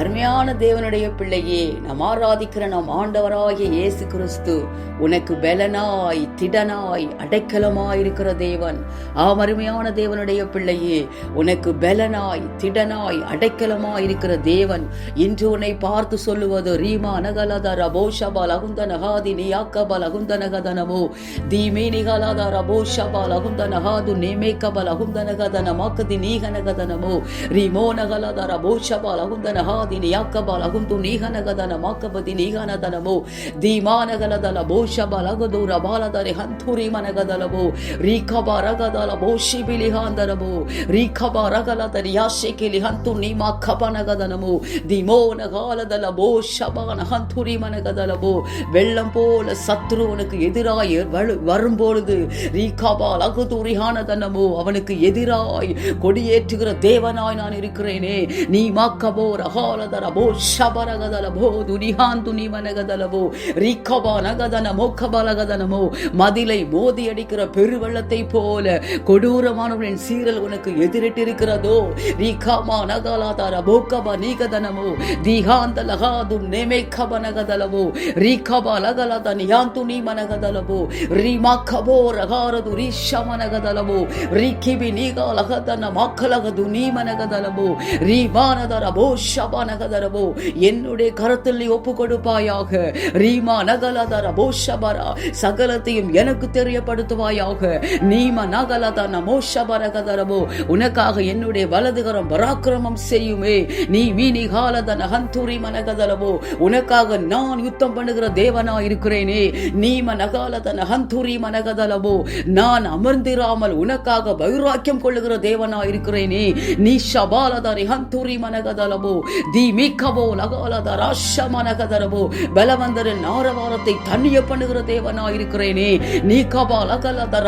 அருமையான தேவனுடைய பிள்ளையே நாம் ஆராதிக்கிற நாம் ஆண்டவராகிய இயேசு கிறிஸ்து உனக்கு பலனாய் திடனாய் அடைக்கலமாய் இருக்கிற தேவன். ஆம் அருமையான தேவனுடைய பிள்ளையே உனக்கு பலனாய் திடனாய் அடைக்கலமாய் இருக்கிற தேவன். இன்று உன்னை பார்த்து சொல்லுவது ரீமா நகலத ரபோஷபா லகுந்த நகாதி நியாக்கபா லகுந்த நகதனமோ? தீமே நிகலாத ரபோஷபா லகுந்த நகாது நேமேக்கபா லகுந்த நகதனமாக்கதி நீகனகதனமோ ரீமோ நகலத ரபோஷபா லகுந்த நகா ನಹಾದಿನಿ ಯಾಕಬ ಲಗುಂದು ನೀಹನಗದನ ಮಾಕಬದಿ ನೀಹನದನಮೋ ಧೀಮಾನಗಲದಲ ಬೋಷಬ ಲಗದು ರಬಾಲದರೆ ಹಂತುರಿ ಮನಗದಲಬೋ ರೀಖಬ ರಗದಲ ಬೋಷಿ ಬಿಲಿಹಾಂದರಮೋ ರೀಖಬ ರಗಲದರಿ ಯಾಶೆಕಿಲಿ ಹಂತು ನೀಮ ಕಬನಗದನಮೋ திமோ நகாலதல போ ஷபான ஹந்துரி மனகதலபோ வெள்ளம் போல சத்ரு உனக்கு எதிராய் வரு- வரும்பொழுது ரீகாபா லகுதுரிஹானதனமோ அவனுக்கு எதிராய் கொடியேற்றுகிற தேவனாய் நான் இருக்கிறேனே நீ மாக்கபோ ரகாலதரபோ ஷபரகதலபோ துரிஹான் துனி மனகதலபோ ரீகபா நகதன மோக்கபலகதனமோ மதிலை மோதி அடிக்கிற பெருவெள்ளத்தை போல கொடூரமானவர்களின் சீரல் உனக்கு எதிரிட்டிருக்கிறதோ ரீகாமா நகலாதார போக்கபா நீகதனமோ தீகாந்த லகாது நேமேக்கப நகதலவோ ரீகபா லகலத நியாந்து நீ மனகதலவோ ரீமாக்கபோ ரகாரது ரீஷம நகதலவோ ரீகிபி நீகா லகதன மாக்கலகது நீ மனகதலவோ ரீமானதர போ ஷப நகதரவோ என்னுடைய கரத்தில் நீ ஒப்பு கொடுப்பாயாக ரீமா நகலதர போஷபரா சகலத்தையும் எனக்கு தெரியப்படுத்துவாயாக. நீம நகலதன மோஷபரகதரவோ உனக்காக என்னுடைய வலதுகரம் பராக்கிரமம் செய்யுமே. நீ மீனி காலதன ஹந்தூரி மனகதரவோ உனக்காக நான் யுத்தம் பண்ணுகிற தேவனா இருக்கிறேனே நீம நகாலதன ஹந்தூரி மனகதலவோ நான் அமர்ந்திராமல் உனக்காக வைராக்கியம் கொள்ளுகிற தேவனா இருக்கிறேனே நீ ஷபாலதரி ஹந்தூரி மனகதலவோ தி மீக்கவோ லகாலத ராஷ மனகதலவோ பலவந்தரின் தண்ணிய பண்ணுகிற தேவனா இருக்கிறேனே. நீ கபா லகலத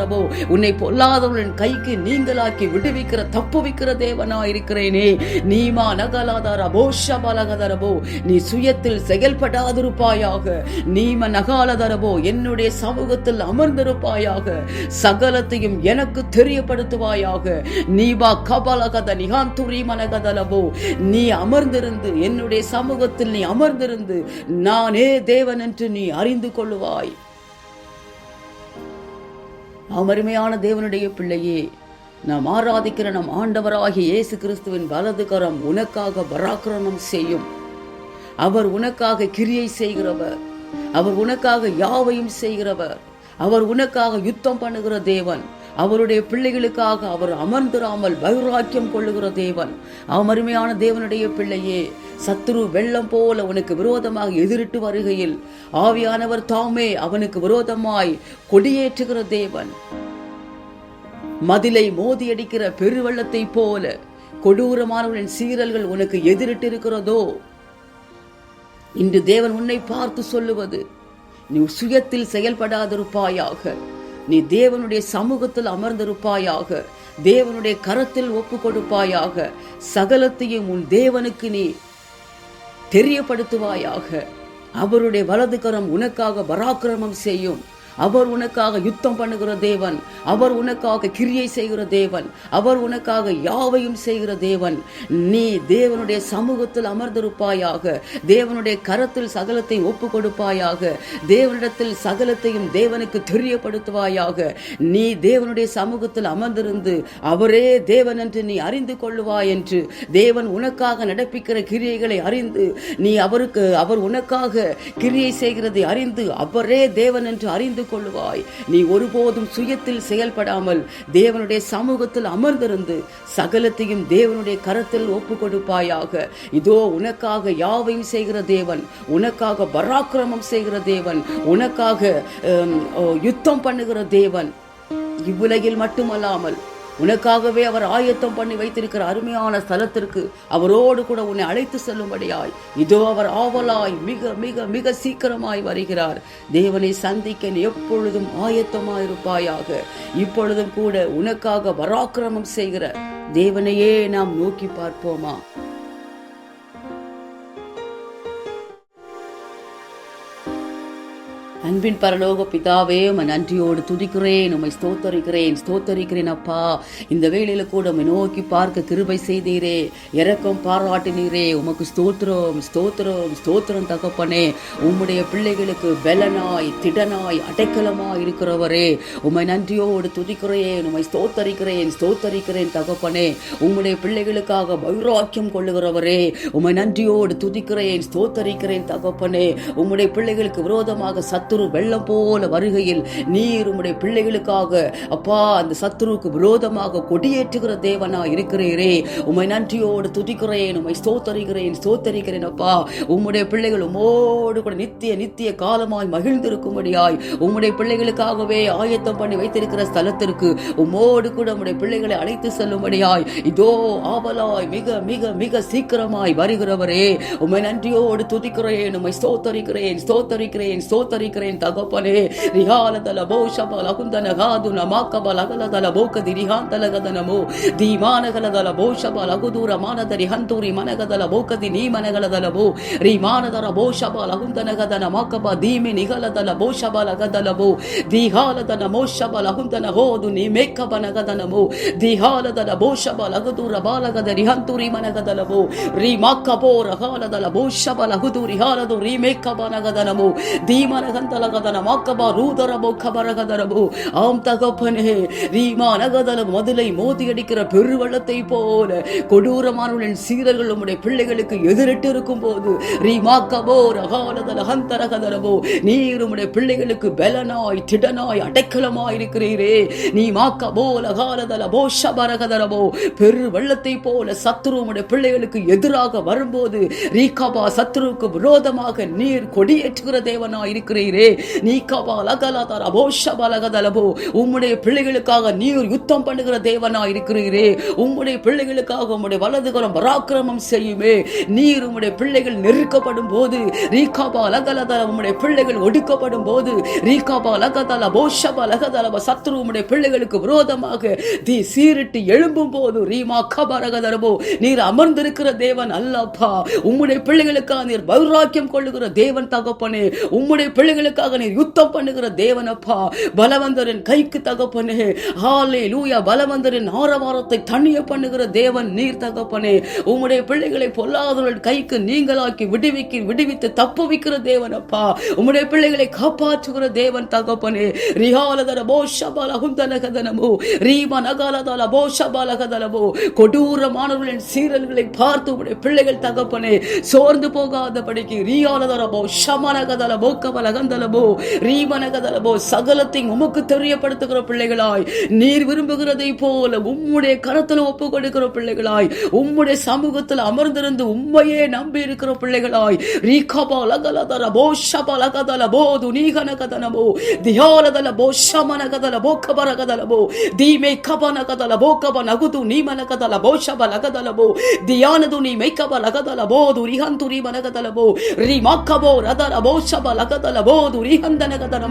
ரபோ உன்னை பொல்லாதவர்களின் கைக்கு நீங்களாக்கி விடுவிக்கிற தப்புவிக்கிற தேவனா இருக்கிறேனே. நீமா நகலாத ரபோ நீ சுயத்தில் செயல்படாதிருப்பாயாக. நீம நகாலதரவோ என்னுடைய சமூகத்தில் அமர்ந்திருப்பாயாக. சகலத்தையும் எனக்கு தெரியப்படுத்துவாயாக. நீபா கபலகத நிகாந்துரி மனகதலவோ நீ அமர்ந்திருந்து என்னுடைய சமூகத்தில் நீ அமர்ந்திருந்து நானே தேவன் என்று நீ அறிந்து கொள்ளுவாய். அமருமையான தேவனுடைய பிள்ளையே நாம் ஆராதிக்கிற நம் ஆண்டவராகிய இயேசு கிறிஸ்துவின் வலது கரம் உனக்காக பராக்கிரமம் செய்யும். அவர் உனக்காக கிரியை செய்கிறவர். அவர் உனக்காக யாவையும் செய்கிறவர். அவர் உனக்காக யுத்தம் பண்ணுகிற தேவன். அவருடைய பிள்ளைகளுக்காக அவர் அமர்ந்திராமல் வைராக்கியம் கொள்ளுகிற தேவன். அமருமையான தேவனுடைய பிள்ளையே சத்துரு வெள்ளம் போல உனக்கு விரோதமாக எதிரிட்டு வருகையில் ஆவியானவர் தாமே அவனுக்கு விரோதமாய் கொடியேற்றுகிற தேவன். மதிலை மோதியடிக்கிற பெருவெள்ளத்தை போல கொடூரமானவர்களின் சீரல்கள் உனக்கு எதிரிட்டு இருக்கிறதோ இன்று தேவன் உன்னை பார்த்து சொல்லுவது நீ சுயத்தில் செயல்படாதிருப்பாயாக. நீ தேவனுடைய சமூகத்தில் அமர்ந்திருப்பாயாக தேவனுடைய கரத்தில் ஒப்பு கொடுப்பாயாக சகலத்தையும் உன் தேவனுக்கு நீ தெரியப்படுத்துவாயாக. அவருடைய வலது கரம் உனக்காக பராக்கிரமம் செய்யும். அவர் உனக்காக யுத்தம் பண்ணுகிற தேவன். அவர் உனக்காக கிரியை செய்கிற தேவன். அவர் உனக்காக யாவையும் செய்கிற தேவன். நீ தேவனுடைய சமூகத்தில் அமர்ந்திருப்பாயாக. தேவனுடைய கரத்தில் சகலத்தை ஒப்பு கொடுப்பாயாக தேவனிடத்தில் சகலத்தையும் தேவனுக்கு தெரியப்படுத்துவாயாக. நீ தேவனுடைய சமூகத்தில் அமர்ந்திருந்து அவரே தேவன் என்று நீ அறிந்து கொள்ளுவாய் என்று தேவன் உனக்காக நடப்பிக்கிற கிரியைகளை அறிந்து நீ அவருக்கு அவர் உனக்காக கிரியை செய்கிறதை அறிந்து அவரே தேவன் என்று அறிந்து கொள்ளுவாய் நீ ஒருபோதும் சுயத்தில் செயல்படாமல் தேவனுடைய சமூகத்தில் அமர்ந்திருந்து சகலத்தையும் தேவனுடைய கரத்தில் ஒப்பு கொடுப்பாயாக இதோ உனக்காக யாவையும் செய்கிற தேவன் உனக்காக பராக்கிரமம் செய்கிற தேவன் உனக்காக யுத்தம் பண்ணுகிற தேவன். இவ்வுலகில் மட்டுமல்லாமல் உனக்காகவே அவர் ஆயத்தம் பண்ணி வைத்திருக்கிற அருமையான ஸ்தலத்திற்கு அவரோடு கூட உன்னை அழைத்து செல்லும்படியாய். இதோ அவர் ஆவலாய் மிக மிக மிக சீக்கிரமாய் வருகிறார். தேவனை சந்திக்க நீ எப்பொழுதும் ஆயத்தமாயிருப்பாயாக. இப்பொழுதும் கூட உனக்காக பராக்கிரமம் செய்கிற தேவனையே நாம் நோக்கி பார்ப்போமா? அன்பின் பரலோக பிதாவே உமை நன்றியோடு துதிக்கிறேன் உம்மை ஸ்தோத்தரிக்கிறேன் ஸ்தோத்தரிக்கிறேன் அப்பா. இந்த வேளையில கூட உம்மை நோக்கி பார்க்க கிருபை செய்தீரே இரக்கம் பாராட்டினீரே உமக்கு ஸ்தோத்திரம் ஸ்தோத்திரம் ஸ்தோத்திரம் தகப்பனே. உம்முடைய பிள்ளைகளுக்கு பெலனாய் திடனாய் அடைக்கலமாய் இருக்கிறவரே உம்மை நன்றியோடு துதிக்கிறேன் உம்மை ஸ்தோத்தரிக்கிறேன் ஸ்தோத்தரிக்கிறேன் தகப்பனே. உம்முடைய பிள்ளைகளுக்காக வைராக்கியம் கொள்ளுகிறவரே உம்மை நன்றியோடு துதிக்கிறேன் ஸ்தோத்தரிக்கிறேன் தகப்பனே. உம்முடைய பிள்ளைகளுக்கு விரோதமாக சத்துரு வெள்ளம் போல வருகையில் நீர் உம்முடைய பிள்ளைகளுக்காக அப்பா அந்த சத்துருவுக்கு விரோதமாக கொடியேற்றுகிற தேவனா இருக்கிறீரே. உம்மை நன்றியோடு துதிக்கிறேன் உம்மை ஸ்தோத்தரிக்கிறேன் ஸ்தோத்தரிக்கிறேன் அப்பா. உம்முடைய பிள்ளைகள் உம்மோடு கூட நித்திய நித்திய காலமாய் மகிழ்ந்திருக்கும்படியாய் உம்முடைய பிள்ளைகளுக்காகவே ஆயத்தம் பண்ணி வைத்திருக்கிற ஸ்தலத்திற்கு உம்மோடு கூட உம்முடைய பிள்ளைகளை அழைத்து செல்லும்படியாய் இதோ ஆவலாய் மிக மிக மிக சீக்கிரமாய் வருகிறவரே. உம்மை நன்றியோடு துதிக்கிறேன் உம்மை ஸ்தோத்தரிக்கிறேன் ஸ்தோத்தரிக்கிறேன் ஸ்தோத்தரிக்கிறேன் தகப்பனே ரிஹாலதல போஷபல குந்தன காதுன மாக்கபல அகலதல போக்கதி ரிஹாந்தலகதனமோ ಧೀಮಾನಗಲದಲ ಬೋಷಬ ಲಗುದೂರ ಮಾನದರಿ ಹಂತೂರಿ ಮನಗದಲ ಬೋಕದಿ ನೀ ಮನಗಲದಲಬೋ ರೀ ಮಾನದರ ಬೋಷಬ ಲಗುಂದನಗದನ ಮಾಕಬ ಧೀಮಿ ನಿಗಲದಲ ಬೋಷಬ ಲಗದಲಬೋ ದಿಹಾಲದನ ಮೋಷಬ ಲಗುಂದನ ಹೋದು ನೀ ಮೇಕ್ಕಬ ನಗದನಮೋ ದಿಹಾಲದನ ಬೋಷಬ ಲಗುದೂರ ಬಾಲಗದರಿ ಹಂತೂರಿ ಮನಗದಲಬೋ ರೀ ಮಾಕ್ಕಬೋ ರಹಾಲದಲ ಬೋಷಬ ಲಗುದೂರಿ ಹಾಲದು ರೀ ಮೇಕ್ಕಬ ನಗದನಮೋ தலகதனம் ஆக்கபா ரூதரபோ கபரகதரபோ ஆம் தகப்பனே ரீமானகதன மதுளை மோதியடிக்கிற பெருவள்ளத்தை போல கொடூரமானவர்களின் சீரர்கள் உம்முடைய பிள்ளைகளுக்கு எதிரிட்டு இருக்கும் போது ரீமாக்கபோ ரகாலதல ஹந்தரகதரபோ நீர் பிள்ளைகளுக்கு பலனாய் திடனாய் அடைக்கலமாய் இருக்கிறீரே நீ மாக்கபோ லகாலதல போ ஷபரகதரபோ பெரு வெள்ளத்தை போல சத்ரு உம்முடைய பிள்ளைகளுக்கு எதிராக வரும்போது ரீகாபா சத்ருவுக்கு விரோதமாக நீர் கொடியேற்றுகிற தேவனாய் இருக்கிறீரே நீக்கபா உம்முடைய பிள்ளைகளுக்காக நீர் யுத்தம் பண்ணுகிற தேவனா இருக்கிறீரே. உம்முடைய பிள்ளைகளுக்காக உம்முடைய வலதுகரம் பராக்கிரமம் செய்யுமே. நீர் உம்முடைய பிள்ளைகள் நெருக்கப்படும் போது ரீகாபா லகலதல உம்முடைய பிள்ளைகள் ஒடுக்கப்படும் போது ரீகாபா லகதல போஷப லகதலப. சத்ரு உம்முடைய பிள்ளைகளுக்கு விரோதமாக தீ சீரிட்டு எழும்பும் போது ரீமா கபரகதரபோ நீர் அமர்ந்திருக்கிற தேவன் அல்லப்பா. உம்முடைய பிள்ளைகளுக்காக நீர் வைராக்கியம் கொள்ளுகிற தேவன் தகப்பனே. உம்முடைய எங்களுக்காக நீர் யுத்தம் பண்ணுகிற தேவனப்பா. பலவந்தரின் கைக்கு தகப்பனே. ஹாலே லூயா பலவந்தரின் ஆரவாரத்தை தண்ணிய பண்ணுகிற தேவன் நீர் தகப்பனே. உம்முடைய பிள்ளைகளை பொல்லாதவர்கள் கைக்கு நீங்களாக்கி விடுவிக்கி விடுவித்து தப்புவிக்கிற தேவனப்பா. உம்முடைய பிள்ளைகளை காப்பாற்றுகிற தேவன் தகப்பனே. ரிஹாலதர போஷபல குந்தனகதனமோ ரீம நகாலதல போஷபலகதலமோ கொடூரமானவர்களின் சீரல்களை பார்த்து உம்முடைய பிள்ளைகள் தகப்பனே. சோர்ந்து போகாதபடிக்கு ரியாலதர போ ஷமனகதல போக்கபலகந்தலமோ ரீமனகதலபோ சகலத்தையும் உமக்கு தெரியப்படுத்துகிற பிள்ளைகளாய் நீர் விரும்புகிறதை போல உம்முடைய கரத்தில் ஒப்பு கொடுக்கிற பிள்ளைகளாய் உம்முடைய சமூகத்தில் அமர்ந்திருந்து உண்மையே நம்பி இருக்கிற பிள்ளைகளாய் ரீகபா லகலதர போஷப லகதல போது நீகனகதனமோ தியாலதல போஷமனகதல போக்கபரகதலபோ தீமே கபனகதல போக்கப நகுது நீமனகதல போஷப லகதலபோ தியானது நீ மெய்க்கப லகதல போது ரிஹந்து ரீமனகதலபோ ரிமக்கபோ ரதல போது லகதல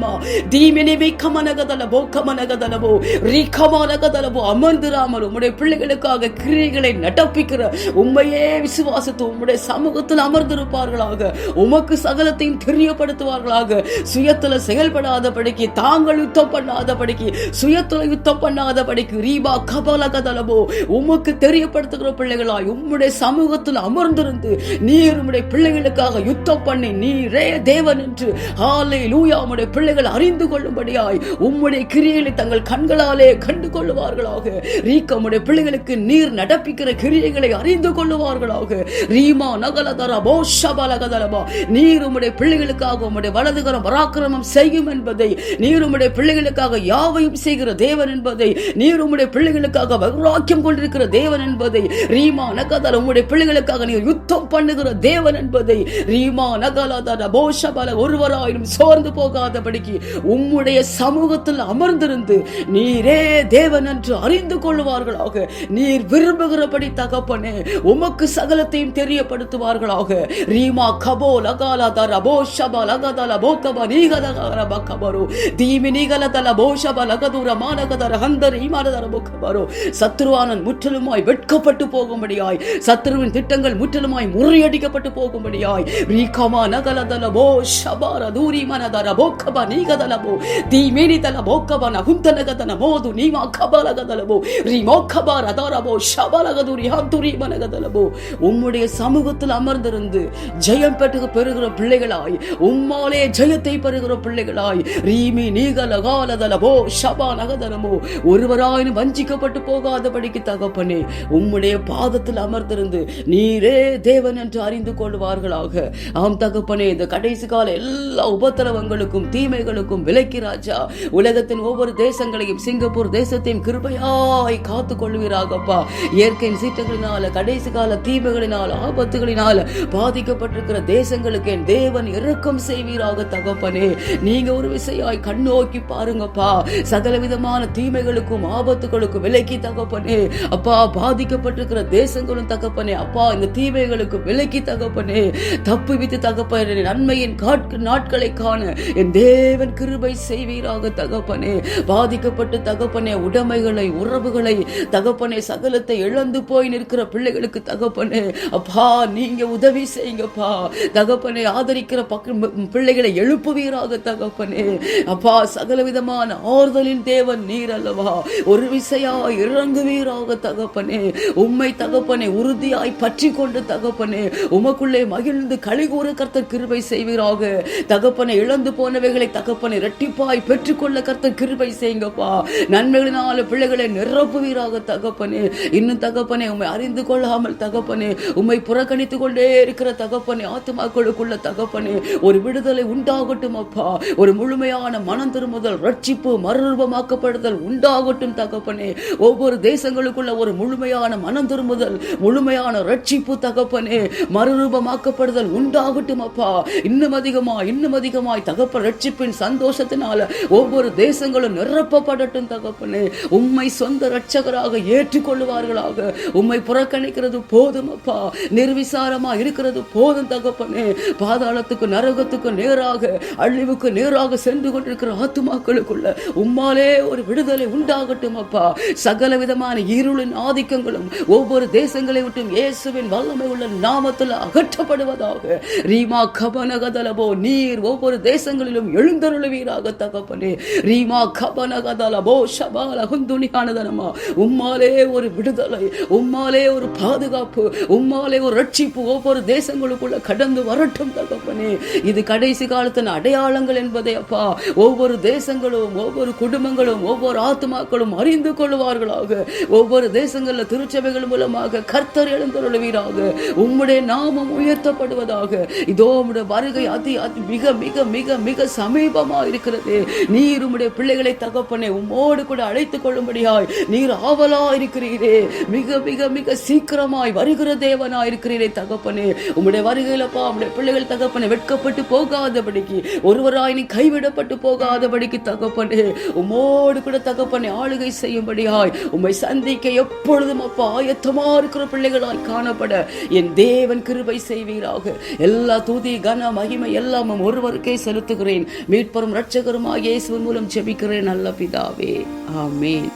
தீமினி மிக்கமனகதல போக்கமனகதலபோ ரிகமனகதலபோ அமர்ந்திராமல் உம்முடைய பிள்ளைகளுக்காக கிரியைகளை நடப்பிக்கிற உண்மையே விசுவாசத்து உம்முடைய சமூகத்தில் அமர்ந்திருப்பார்களாக உமக்கு சகலத்தையும் தெரியப்படுத்துவார்களாக சுயத்துல செயல்படாதபடிக்கு தாங்கள் யுத்தம் பண்ணாதபடிக்கு சுயத்தில் யுத்தம் பண்ணாதபடிக்கு ரீபா கபலகதலபோ உமக்கு தெரியப்படுத்துகிற பிள்ளைகளாய் உம்முடைய சமூகத்தில் அமர்ந்திருந்து நீர் உம்முடைய பிள்ளைகளுக்காக யுத்தம் பண்ணி நீரே தேவன் என்று ஆலை ஹாலே லூயா உம்முடைய பிள்ளைகள் அறிந்து கொள்ளும்படியாய் உம்முடைய கிரியைகளை தங்கள் கண்களாலே கண்டு கொள்ளுவார்களாக. ரீக்க உம்முடைய பிள்ளைகளுக்கு நீர் நடப்பிக்கிற கிரியைகளை அறிந்து கொள்ளுவார்களாக. ரீமா நகலதர போஷபலகதரபா நீர் உம்முடைய பிள்ளைகளுக்காக உம்முடைய வலதுகரம் பராக்கிரமம் செய்யும் என்பதை நீர் உம்முடைய பிள்ளைகளுக்காக யாவையும் செய்கிற தேவன் என்பதை நீர் உம்முடைய பிள்ளைகளுக்காக வைராக்கியம் கொண்டிருக்கிற தேவன் என்பதை ரீமா நகதர உம்முடைய பிள்ளைகளுக்காக நீர் யுத்தம் பண்ணுகிற தேவன் என்பதை ரீமா நகலதர போஷபல ஒருவராயினும் சோர்ந்து போகாதபடிக்கு உம்முடைய சமூகத்தில் அமர்ந்திருந்து நீரே தேவன் என்று அறிந்து கொள்வார்களாக நீர் விரும்புகிறபடி தகப்பனே உமக்கு சகலத்தையும் தெரியப்படுத்துவார்களாக. ரீமா கபோ லகாலா தர போஷப லகதல போக்கப நீகதகர பக்கபரு தீமி நீகலதல போஷப லகதுர மானகதர ஹந்தர் ஈமானதர போக்கபரு சத்ருவானன் முற்றிலுமாய் வெட்கப்பட்டு போகும்படியாய். சத்ருவின் திட்டங்கள் முற்றிலுமாய் முறியடிக்கப்பட்டு போகும்படியாய். ரீகமா நகலதல போஷபர தூரி manadara bokaba nigadalabo dimenitala bokabana huntanagana modu nima kabalagadalabo ரிமோக்கபா ரதாரபோ ஷபலகது ரிஹாந்துரி மனகதலபோ உம்முடைய சமூகத்தில் அமர்ந்திருந்து ஜெயம் பெற்று பெறுகிற பிள்ளைகளாய் உம்மாலே ஜெயத்தை பெறுகிற பிள்ளைகளாய் ரீமி நீகலகாலதலபோ ஷபா நகதலமோ ஒருவராயினும் வஞ்சிக்கப்பட்டு போகாதபடிக்கு தகப்பனே உம்முடைய பாதத்தில் அமர்ந்திருந்து நீரே தேவன் என்று அறிந்து கொள்வார்களாக. ஆம் தகப்பனே இந்த கடைசி கால எல்லா உபத்திர உபத்திரவங்களுக்கும் தீமைகளுக்கும் விலக்கி ராஜா. உலகத்தின் ஒவ்வொரு தேசங்களையும் சிங்கப்பூர் தேசத்தையும் கிருபையாய் காத்து கொள்வீராகப்பா இயற்கையின் சீற்றங்களினால கடைசி கால தீமைகளினால் ஆபத்துகளினால பாதிக்கப்பட்டிருக்கிற தேசங்களுக்கு என் தேவன் இரக்கம் செய்வீராக தகப்பனே. நீங்க ஒரு விசையாய் கண்ணோக்கி பாருங்கப்பா. சகல விதமான தீமைகளுக்கும் ஆபத்துகளுக்கும் விலக்கி தகப்பனே. அப்பா பாதிக்கப்பட்டிருக்கிற தேசங்களும் தகப்பனே அப்பா இந்த தீமைகளுக்கு விலக்கி தகப்பனே. தப்பு வித்து தகப்பனே நன்மையின் நாட்களை கா காண என் தேவன் கிருபை செய்வீராக தகப்பனே. பாதிக்கப்பட்டு தகப்பனே உடைமைகளை உறவுகளை தகப்பனே சகலத்தை இழந்து போய் நிற்கிற பிள்ளைகளுக்கு தகப்பனே அப்பா நீங்க உதவி செய்யுங்கப்பா. தகப்பனை ஆதரிக்கிற பக்க பிள்ளைகளை எழுப்புவீராக தகப்பனே. அப்பா சகல விதமான ஆறுதலின் தேவன் நீர் அல்லவா. ஒரு விசையா இறங்குவீராக தகப்பனே. உம்மை தகப்பனே உறுதியாய் பற்றி கொண்டு தகப்பனே. உமக்குள்ளே மகிழ்ந்து கழிகூற கர்த்தர் கிருபை செய்வீராக. தகப்பனை இழந்து போனவைகளை தகப்பனை இரட்டிப்பாய் பெற்றுக்கொள்ள கர்த்த கிருபை செய்யுங்கப்பா. நன்மைகளினால பிள்ளைகளை நிரப்புவீராக தகப்பனே. இன்னும் தகப்பனே உம்மை அறிந்து கொள்ளாமல் தகப்பனே உம்மை புறக்கணித்து கொண்டே இருக்கிற தகப்பனே ஆத்மாக்களுக்குள்ள தகப்பனே ஒரு விடுதலை உண்டாகட்டும் அப்பா. ஒரு முழுமையான மனம் திரும்புதல் ரட்சிப்பு மறுரூபமாக்கப்படுதல் உண்டாகட்டும் தகப்பனே. ஒவ்வொரு தேசங்களுக்குள்ள ஒரு முழுமையான மனம் திரும்புதல் முழுமையான ரட்சிப்பு தகப்பனே மறுரூபமாக்கப்படுதல் உண்டாகட்டும் அப்பா. இன்னும் அதிகமா இன்னும் அதிகமா அதிகமாய் தகப்ப ரட்சிப்பின் சந்தோஷத்தினால ஒவ்வொரு தேசங்களும் நிரப்பப்படட்டும் தகப்பனே. உம்மை சொந்த ரட்சகராக ஏற்றுக்கொள்வார்களாக உம்மை புறக்கணிக்கிறது போதும் அப்பா. நிர்விசாரமா இருக்கிறது போதும் தகப்பனே. பாதாளத்துக்கு நரகத்துக்கு நேராக அழிவுக்கு நேராக சென்று கொண்டிருக்கிற ஆத்துமாக்களுக்குள்ள உம்மாலே ஒரு விடுதலை உண்டாகட்டும் அப்பா. சகல விதமான இருளின் ஆதிக்கங்களும் ஒவ்வொரு தேசங்களை விட்டும் இயேசுவின் வல்லமை உள்ள நாமத்தில் அகற்றப்படுவதாக. ரீமா கபனகதலபோ நீர் ஒவ்வொரு தேசங்களிலும் எழுந்தருளுவீராக தகப்பனே. ரீமா கபனகதலபோ ஷபால குந்துணியானதனமா உம்மாலே ஒரு விடுதலை உம்மாலே ஒரு பாதுகாப்பு உம்மாலே ஒரு ரட்சிப்பு ஒவ்வொரு தேசங்களுக்குள்ள கடந்து வரட்டும் தகப்பனே. இது கடைசி காலத்தின் அடையாளங்கள் என்பதை அப்பா. ஒவ்வொரு தேசங்களும் ஒவ்வொரு குடும்பங்களும் ஒவ்வொரு ஆத்மாக்களும் அறிந்து கொள்வார்களாக. ஒவ்வொரு தேசங்களில் திருச்சபைகள் மூலமாக கர்த்தர் எழுந்தருளுவீராக. உம்முடைய நாமம் உயர்த்தப்படுவதாக. இதோ உம்முடைய வருகை அதி அதி மிக மிக மிக மிக சமீபமா இருக்கிறது. நீர் உம்முடைய பிள்ளைகளை தகப்பனே உம்மோடு கூட அழைத்துக் கொள்ளும்படியாய் நீர் ஆவலா இருக்கிறீரே மிக மிக மிக சீக்கிரமாய் வருகிற தேவனா இருக்கிறீரே தகப்பனே. உம்முடைய வருகையிலப்பா உம்முடைய பிள்ளைகள் தகப்பனே வெட்கப்பட்டு போகாதபடிக்கு ஒருவராய் நீ கைவிடப்பட்டு போகாதபடிக்கு தகப்பனே உம்மோடு கூட தகப்பனே ஆளுகை செய்யும்படியாய் உம்மை சந்திக்க எப்பொழுதும் அப்பா ஆயத்தமா இருக்கிற பிள்ளைகளாய் காணப்பட. என் தேவன் கிருபை செய்வீராக. எல்லா துதி கன மகிமை எல்லாமும் ஒருவருக்கு ஒருவருக்கே செலுத்துகிறேன். மீட்பரும் இரட்சகருமாய் இயேசுவின் மூலம் ஜெபிக்கிறேன் நல்ல பிதாவே. ஆமேன்.